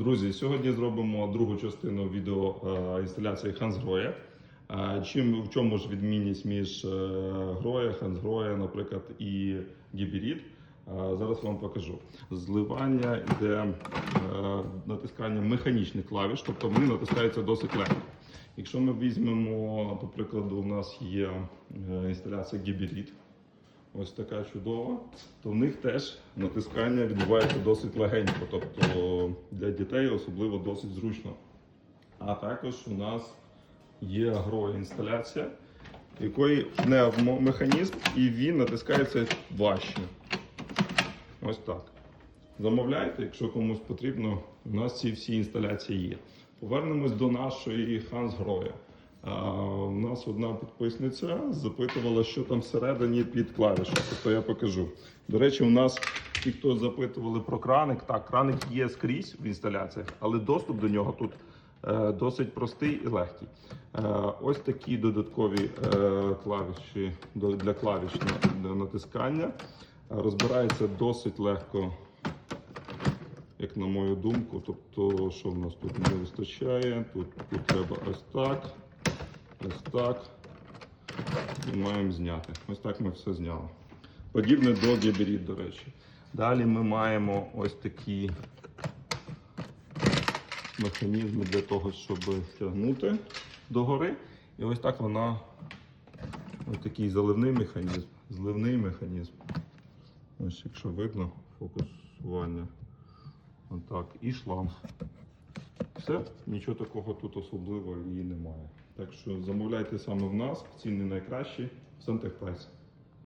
Друзі, сьогодні зробимо другу частину відео е, інсталяції Хансгроя. Е, Чим в чому ж відмінність між е, Гроя, Хансгроя, наприклад, і Гіберіт? Е, Зараз вам покажу. Зливання йде е, натискання механічних клавіш, тобто вони натискаються досить легко. Якщо ми візьмемо, до прикладу, у нас є е, інсталяція Гіберіт, ось така чудова, то в них теж натискання відбувається досить легенько, тобто для дітей особливо досить зручно. А також у нас є агроінсталяція, якої пневмомеханізм, і він натискається важче. Ось так. Замовляйте, якщо комусь потрібно, у нас ці всі інсталяції є. Повернемось до нашої Хансгроя. Нас одна підписниця запитувала, що там всередині під клавішою. Тобто я покажу. До речі, у нас ті, хто запитували про краник, так, краник є скрізь в інсталяціях, але доступ до нього тут е, досить простий і легкий. Е, ось такі додаткові е, клавіші для клавіш натискання. Розбирається досить легко як на мою думку. Тобто, що в нас тут не вистачає? Тут, тут треба ось так, ось так. І маємо зняти. Ось так ми все зняли. Подібне до гіберіт, до речі. Далі ми маємо ось такі механізми для того, щоб стягнути догори. І ось так вона, ось такий заливний механізм, зливний механізм. Ось, якщо видно, фокусування. Отак, і шланг. Все, нічого такого тут особливого і немає. Так що замовляйте саме в нас, ціни найкращі в Сантехпрайс.